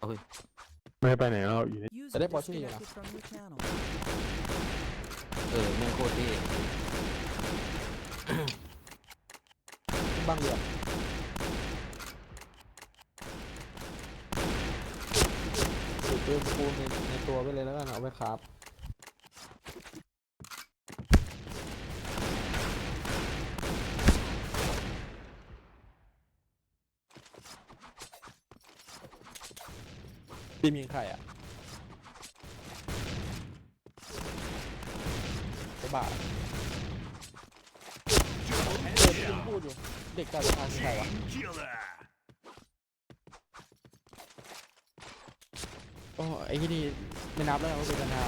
เอ้ยไม่ให้ไปไหนแล้วอยู่ใน User แต่ได้ Porsche อยู่นะ disconnected from your channel. เออแม่งโคตรเท่บ้างเรือถือปืนปูนในในตัวไปเลยแล้วกันเอาไปครับ พี่มีใครอะกระบะเออที่คุณพูดอยู่ เด็กการสะพานคือใครวะโอ้ไอ้ที่นี่ไม่นับแล้วว่าเป็นกันหา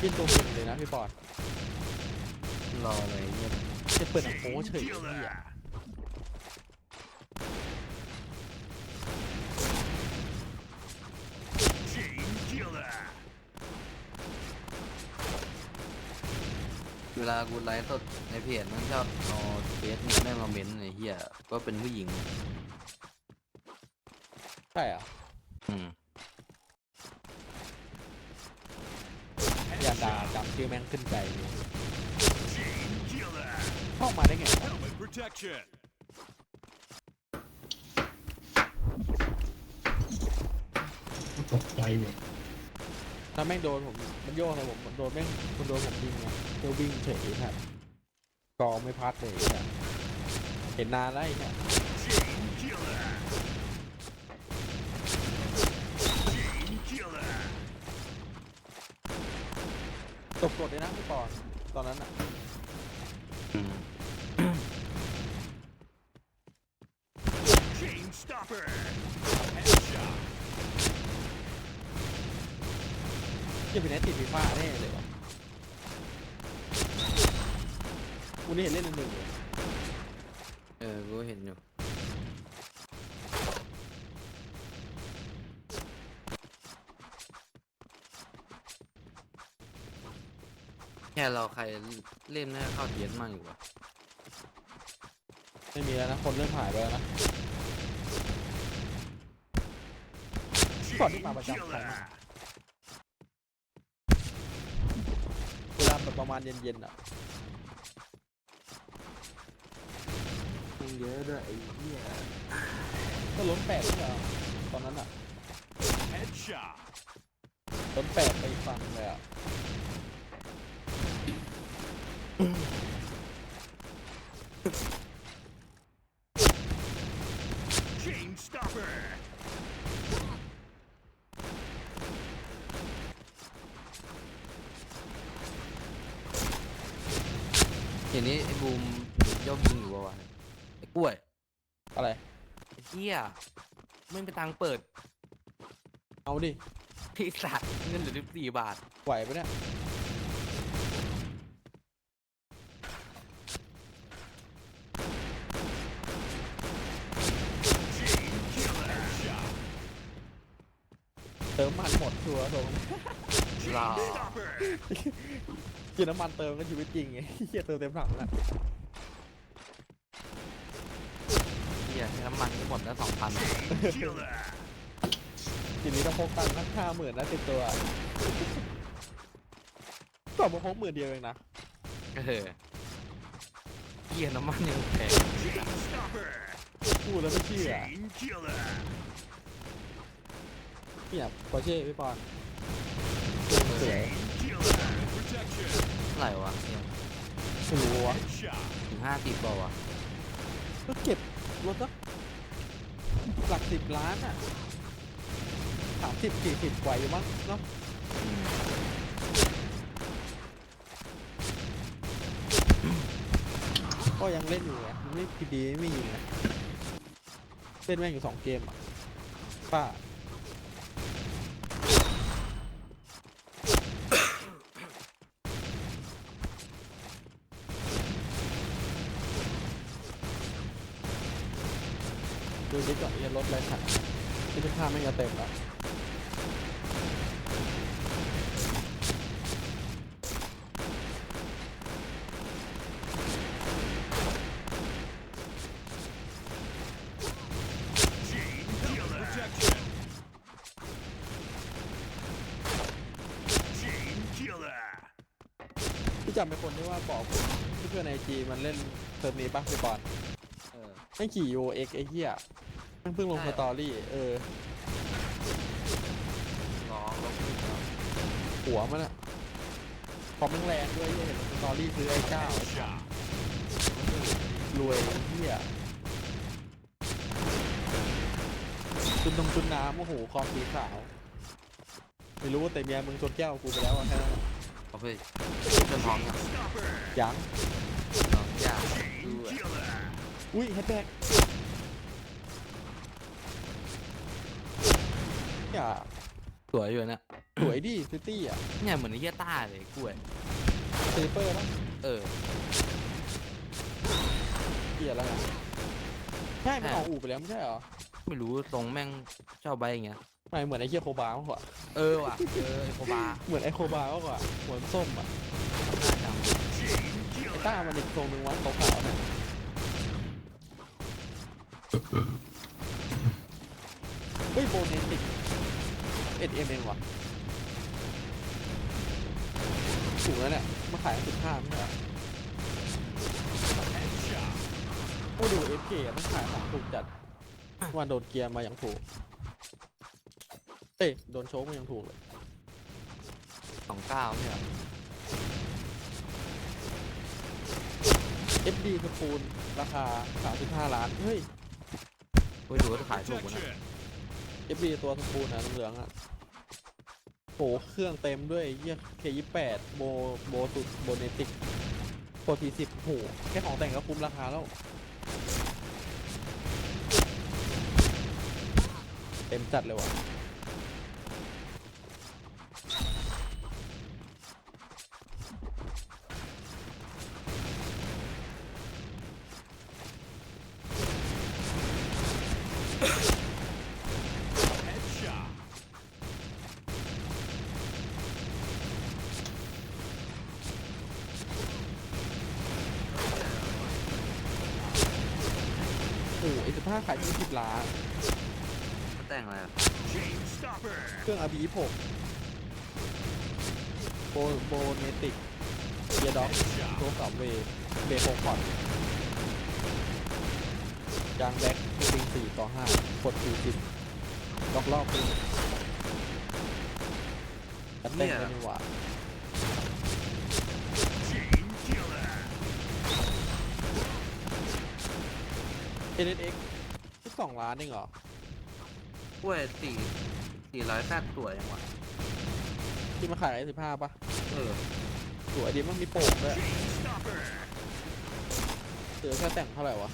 กินตัวหนึ่งเลยนะพี่ปอดรอเลยเหี้ยจะเปิดหนังโป๊เฉยไอ้เหี้ย เวลากูไลฟ์สดในเพจมันชอบเอาเฟซนี่แม่งมาเม้นต์ไอ้เหี้ยก็เป็นผู้หญิง ใช่อะอืมอย่าด่าจำชื่อแม่งขึ้นใจเลยเข้ามาได้ไงวะ Helmet protection. ตกใจเนี่ย ถ้าแม่งโดนผมมันโยกเลยผมมันโดนแม่งมันโดนผมยิงไงเที่ยววิ่งเฉยครับกองไม่พัดเลยครับเห็นนานแล้วไอ้เนี่ย Chain killer. Chain killer. ตบกดเลยนะพี่ปอนตอนนั้นอะอืม Chain stopper. จะเป็นแอตติดฟีฟ่าแน่เลยวะวันนี้เห็นเล่นหนึ่งๆเลยเออ กูเห็นอยู่ แค่เราใครเล่นไม่ให้เข้าเทียนมั่งอยู่วะไม่มีแล้วนะ คนเริ่มหายไปแล้วนะก่อนที่มาประจำใคร Killer. มาเวลาแบบ ประมาณเย็นๆอะเยอะด้วยไอ้เหี้ยก็ล้นแปดนี่เหรอตอนนั้นอะ Headshot. ล้นแปดไปอีกฝั่งเลยอะ Chain stopper. ทีนี้ไอ้บูมยกยิงอยู่วะวะไอ้กล้วยอะไร ไอ้เหี้ยไม่ไปตังค์เปิดเอาดิ ที่สัตว์เงินเหลือสิบสี่บาท ไหวปะเนี่ย Chain killer. Headshot. เติมมันหมดชัวร์ตรง Chain Wow. Stopper. กินน้ำมันเติมก็ชีวิตจริงไงเฮียเติมเต็มถังแล้วเหี้ยน้ำมันก็หมดแล้วสองพัน Killer. ทีนี้ต้องพกตังค์ตั้งห้าหมื่นนะติดตัวก่อนมาพกหมื่นเดียวเองนะเออเหี้ยน้ำมันยังแพง Chain stopper. พูดแล้วไม่เชื่อ Chain killer. เนี่ยปอร์เช่พี่ปอนสวย Killer. Helmet protection. เท่าไหร่วะเนี่ยไม่รู้วะ Headshot. ถึงห้าสิบเปล่าวะก็เก็บรถสักหลักสิบล้านอะสามสิบสี่สิบกว่าอยู่มั้งเนาะอืมก็ยังเล่นอยู่ไงมันไม่พีดีไม่ยิงนะเล่นแม่งอยู่สองเกมอะป้า ดูดิก่อนยัลดเลยขัดที่จะข้าไม่จะเต็มแล้วพี่จำเป็นคนที่ว่าบอกที่เพื่อนในจีมันเล่นเทอร์ฟนี้ป่ะคือบอลไม่ขี่ยูเอ็กไอ้เหี้ย เพิ่งลงใช่สเหรอตอรี่ เออร้องร้องขึ้นเนาะหัวมันอะพอแม่งแรงด้วยเหี้ยเห็นสตอรี่ซื้อไอ้เจ้า Headshot. รวยไอ้เหี้ยจุนตรงจุนน้ำโอ้โหคอสีขาว ไม่รู้แต่เมียมึงชนแก้วกูไปแล้วอะแค่นั้นอะเอาไปจนท้องอะ Stopper. ยังน้องยาก Chain ด้วย killer. อุ้ยแฮชแท็ก อย่าสวยอยู่นะสวยดิซิตี้อะเนี่ยเหมือนไอ้เหี้ยต้าเลยกล้วยสลิปเปอร์ป่ะเออเกียร์แล้วไงใช่ มันใช่ออกอู่ไปแล้วไม่ใช่เหรอไม่รู้ทรงแม่งชอบใบอย่างเงี้ย ไม่เหมือนไอ้เคียโคบามากกว่า เออว่ะ เออไอโคบาเหมือนไอ้โคบามากกว่าหัวส้มอะน่าจ Chain ไอ้ killer. ต้ามันอีกทรงนึงวะขาวๆเนี่ยเฮ้ยโบเนติกเอ็ดเอ็มเองวะถูกแล้วเนี่ยมาขายสิบห้าไม่ใช่เหรอ Headshot. โอ้ดูเอฟเมันขายของถูกจัดวันโดนเกียร์มาอย่างถูกเอ้ยโดนโชกมาอย่างถูกเลยำสองเก้าเนี่ย FD สปูลราคา35ล้าน เฮ้ย ไปดูว่าจะขายถูกกว่านะ Protection. FD ตัวสปูลนะเหลืองๆอะ โหเครื่องเต็มด้วยเยี่ย K28 โบโบสุดโบเนติกโปรตีสิบโหแค่ของแต่งก็คุ้มราคาแล้ว เต็มจัดเลยว่ะ โอ้ไอ้15ขายที่10ล้านเขาแต่งอะไรอะ Chain stopper. เครื่อง RB 6โบโบเนติกเกียร์ด็อกโชว์สามเวย์เบรกหกพอร์ตยางแบ็คสปริงสี่ต่อห้ากดสี่สิบล็อกรอบปืนตัดเต้นกันดีกว่า Chain killer. NSX ที่ สองล้านเองเหรอ กล้วยสี่สี่ร้อยแปดตัวยังวะที่มาขายไอ้สิบห้าป่ะเออสวยดีมันมีโป่งด้วย Chain stopper. เสือแค่แต่งเท่าไหร่วะ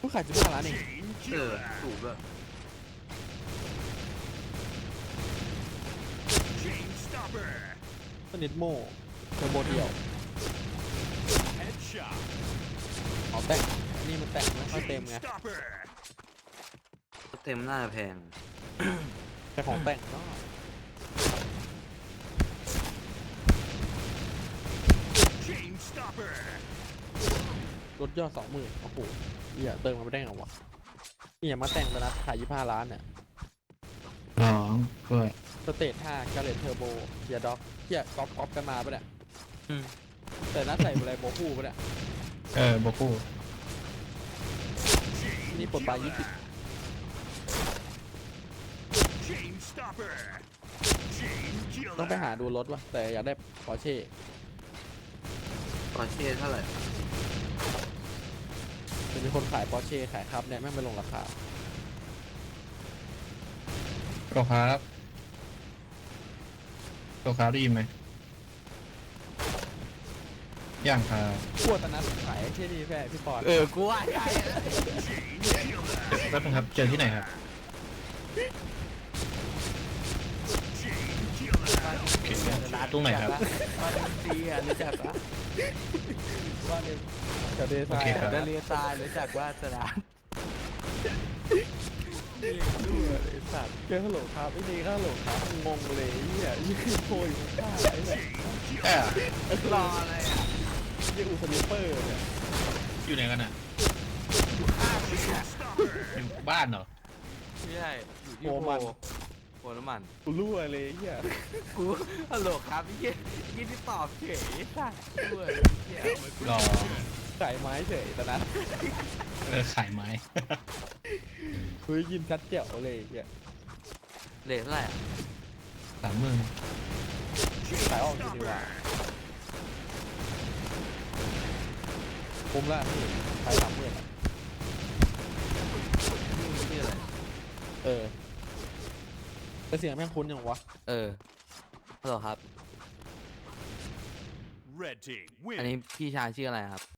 ผู้ขายสิบห้าล้านเอง Chain เออ killer. ถูกด้วย Chain stopper. สนิทโม่เทอร์โบเดียว Headshot. เอาแต่งอันนี่มันแต่งไม่ค่อยเต็ม Chain ไง stopper. เต็มน่าจะแพง แต่ของแต่งก็ Chain stopper. ลดยอดสองหมื่นโอ้โหเหี้ยเติมมาไม่ได้ไงวะนี่อย่ามาแต่งไปนะขายยี่ห้าล้านเนี่ยน้องกล้วยสเตท5กาเลตเทอร์โบเกียร์ด็อกเกียร์ก๊อปก๊อปกันมาปะเนี่ยอืม แต่น่าใส่อะไรโบคู่ปะเนี่ย เออบอกกู Chain นี่ปลดปลายยี่สิบ Chain stopper. Chain killer. ต้องไปหาดูรถว่ะแต่อยากได้ปอร์เช่ปอร์เช่เท่าไหร่จะมีคนขายปอร์เช่ขายครับเนี่ยแม่งไม่ลงราคาโลครับโลครับได้ยินไหมย่างครับขั้วตอนนั้นขายเช่ดีแค่พี่ปอนเออกูว่าใช่ Chain killer. แป๊บนึงครับเจอที่ไหนครับ ตรงไหนครับบ้านซีอะรู้จักปะว่าเนี่ยจะเดซาโอเคยครับเดลีซายรู้จักว่าสนามไอ้สัตว์เจอฮัลโหลครับไอ้นี่ก็ฮัลโหลครับงงเลยไอ้เหี้ยยี่ขึ้นโพยอยู่ข้างๆไอ้เนี่ยแอ่รออะไรอะยี่อูสลิปเปอร์เนี่ยอยู่ไหนกันอะ Stopper. อยู่บ้านเหรอ ไม่ใช่อยู่ที่โพโพมัน โพมน้ำมันกูรั่วเลยไอ้เหี้ยกูฮัลโหลครับไอ้เหี้ยไอ้เหี้ยที่ตอบเฉยไอ้สัสด้วยไอ้เหี้ยรอขายไม้เฉยตอนนั้นเออขายไม้เฮ้ยยินชัดเจ๋วเลยไอ้เหี้ยเลทเท่าไหร่อะสามหมื่นขายออกจริงดีกว่าคุ้มละพี่ขายสามหมื่นอะชื่ออะไรเออ แต่เสียงแม่งคุ้นยังวะ เออฮัลโหลครับ Red team อัน win. นี้พี่ชายชื่ออะไรครับ